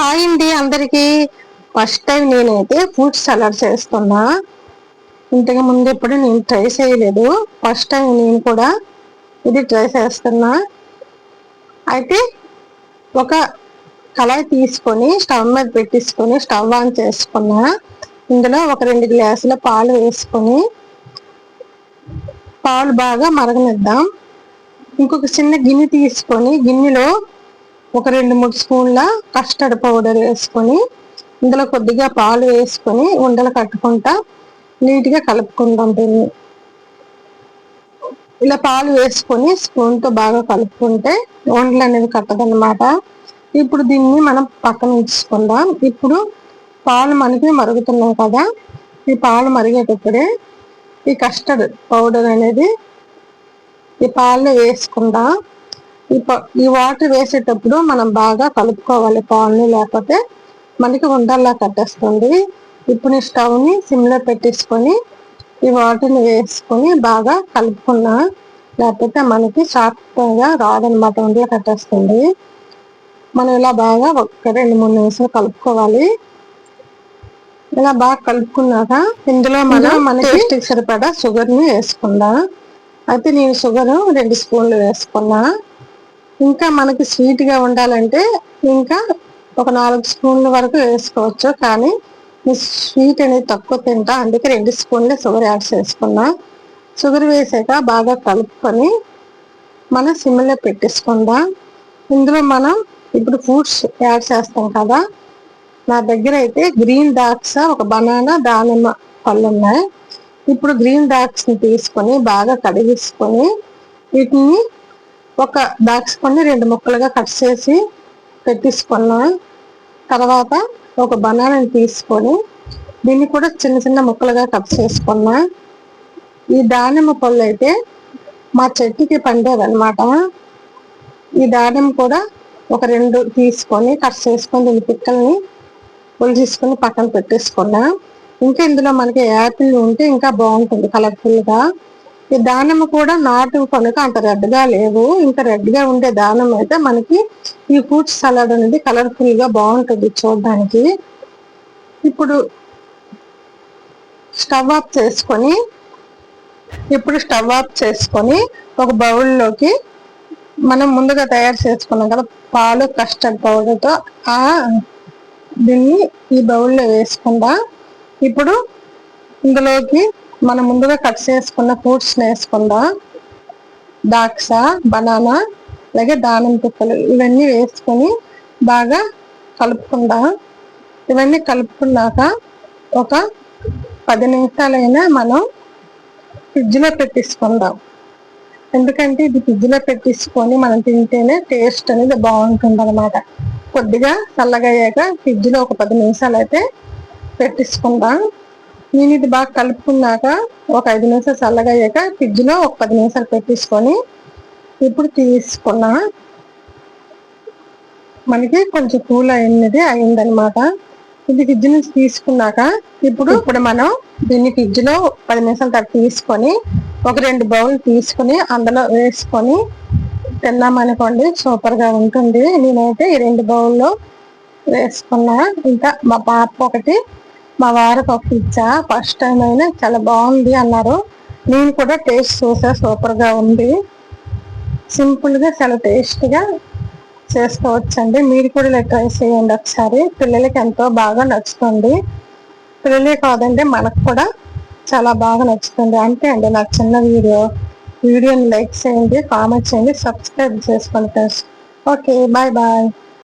Hi అండి అందరికి. First time నేనైతే ఫ్రూట్ సలాడ్ చేస్తున్నా. ఇంతకు ముందు ఎప్పుడు నేను ట్రై చేయలేదు. ఫస్ట్ టైం నేను కూడా ఇది ట్రై చేస్తున్నా. అయితే ఒక కళాయి తీసుకొని స్టవ్ మీద పెట్టించుకొని స్టవ్ ఆన్ చేసుకున్నా. ఇందులో ఒక రెండు గ్లాసుల పాలు వేసుకొని పాలు బాగా మరగనిద్దాం. ఇంకొక చిన్న గిన్నె తీసుకొని గిన్నెలో ఒక రెండు మూడు స్పూన్ల కస్టర్డ్ పౌడర్ వేసుకొని ఇందులో కొద్దిగా పాలు వేసుకొని ఉండలు కట్టుకుంటా నీట్గా కలుపుకుంటాం దీన్ని. ఇలా పాలు వేసుకొని స్పూన్తో బాగా కలుపుకుంటే ఉండలు అనేది కట్టదనమాట ఇప్పుడు దీన్ని మనం పక్కన ఉంచుకుందాం. ఇప్పుడు పాలు మనకి మరుగుతున్నాయి కదా ఈ పాలు మరిగేటప్పుడే ఈ కస్టర్డ్ పౌడర్ అనేది ఈ పాలు వేసుకుందాం. ఈ వాటర్ వేసేటప్పుడు మనం బాగా కలుపుకోవాలి పాలని లేకపోతే మనకి ఉండల్లా కట్టేస్తుంది ఇప్పుడు స్టవ్ని సిమ్లో పెట్టేసుకొని ఈ వాటర్ని వేసుకొని బాగా కలుపుకున్నా లేకపోతే మనకి సాఫ్ట్గా రాదనమాట ఉండలు కట్టేస్తుంది మనం ఇలా బాగా ఒక రెండు మూడు నిమిషాలు కలుపుకోవాలి. ఇలా బాగా కలుపుకున్నాక ఇందులో మనం మనకి సరిపడా షుగర్ని వేసుకుందాం. అయితే నేను షుగర్ రెండు స్పూన్లు వేసుకున్నా. ఇంకా మనకి స్వీట్గా ఉండాలంటే ఇంకా ఒక నాలుగు స్పూన్ల వరకు వేసుకోవచ్చు. కానీ స్వీట్ అనేది తక్కువ తింటా. అందుకే రెండు స్పూన్లు షుగర్ యాడ్ చేసుకున్నా. షుగర్ వేసాక బాగా కలుపుకొని మనం సిమ్లో పెట్టేసుకుందాం. ఇందులో మనం ఇప్పుడు ఫ్రూట్స్ యాడ్ చేస్తాం కదా. నా దగ్గర అయితే గ్రీన్ డాక్స్ ఒక బనానా దానిమ్మ పళ్ళు ఉన్నాయి. ఇప్పుడు గ్రీన్ డాక్స్ని తీసుకొని బాగా కడిగేసుకొని వీటిని ఒక దాచుకొని రెండు ముక్కలుగా కట్ చేసి పెట్టించుకున్నాం. తర్వాత ఒక బనానాని తీసుకొని దీన్ని కూడా చిన్న చిన్న ముక్కలుగా కట్ చేసుకున్నా. ఈ దానిమ్మ పళ్ళు అయితే మా చెట్టుకి పండేదన్నమాట. ఈ దానిమ్మ కూడా ఒక రెండు తీసుకొని కట్ చేసుకొని దీని పిక్కల్ని పులి తీసుకొని పక్కన పెట్టేసుకున్నా. ఇంకా ఇందులో మనకి యాపిల్ ఉంటే ఇంకా బాగుంటుంది కలర్ఫుల్గా ఈ దానము కూడా నాటు కనుక అంత రెడ్గా లేవు. ఇంత రెడ్గా ఉండే దానం అయితే మనకి ఈ ఫ్రూట్ సలాడ్ అనేది కలర్ఫుల్గా బాగుంటుంది చూడడానికి. ఇప్పుడు స్టవ్ ఆఫ్ చేసుకొని ఇప్పుడు స్టవ్ ఆఫ్ చేసుకొని ఒక బౌల్లోకి మనం ముందుగా తయారు చేసుకున్నాం కదా పాలు కస్టర్డ్ పౌడర్తో ఆ దీన్ని ఈ బౌల్లో వేసుకుందా. ఇప్పుడు ఇందులోకి మనం ముందుగా కట్ చేసుకున్న ఫ్రూట్స్ వేసుకుందాం దాక్ష బనానా అలాగే దానం పిక్కలు ఇవన్నీ వేసుకొని బాగా కలుపుకుందాం. ఇవన్నీ కలుపుకున్నాక ఒక పది నిమిషాలైనా మనం ఫ్రిడ్జ్లో పెట్టించుకుందాం ఎందుకంటే ఇది ఫ్రిడ్జ్లో పెట్టించుకొని మనం తింటేనే టేస్ట్ అనేది బాగుంటుంది అనమాట కొద్దిగా చల్లగా అయ్యాక ఫ్రిడ్జ్లో ఒక పది నిమిషాలు అయితే పెట్టించుకుందాం నేను ఇది బాగా కలుపుకున్నాక ఒక ఐదు నిమిషాలు చల్లగా అయ్యాక ఫ్రిడ్జ్లో ఒక పది నిమిషాలు పెట్టించుకొని ఇప్పుడు తీసుకున్నా మనకి కొంచెం కూల్ అయినది అయిందనమాట ఇది ఫ్రిడ్జ్ నుంచి తీసుకున్నాక ఇప్పుడు ఇప్పుడు మనం దీన్ని ఫ్రిడ్జ్లో పది నిమిషాల తర్వాత తీసుకొని ఒక రెండు బౌల్ తీసుకొని అందులో వేసుకొని తిన్నామనుకోండి సూపర్గా ఉంటుంది. నేనైతే ఈ రెండు బౌల్లో వేసుకున్నా. ఇంకా మా పాప ఒకటి మా వారికి ఒక పిజ్జా ఫస్ట్ టైం అయినా చాలా బాగుంది అన్నారు. నేను కూడా టేస్ట్ చూసా సూపర్గా ఉంది. సింపుల్గా చాలా టేస్ట్గా చేసుకోవచ్చండి. మీరు కూడా ఇలా ట్రై చేయండి ఒకసారి. పిల్లలకి ఎంతో బాగా నచ్చుతుంది. పిల్లలే కాదండి మనకు కూడా చాలా బాగా నచ్చుతుంది. అంతే అండి నాకు చిన్న వీడియో. వీడియోని లైక్ చేయండి కామెంట్ చేయండి సబ్స్క్రైబ్ చేసుకోండి ఫ్రెండ్స్ ఓకే బాయ్ బాయ్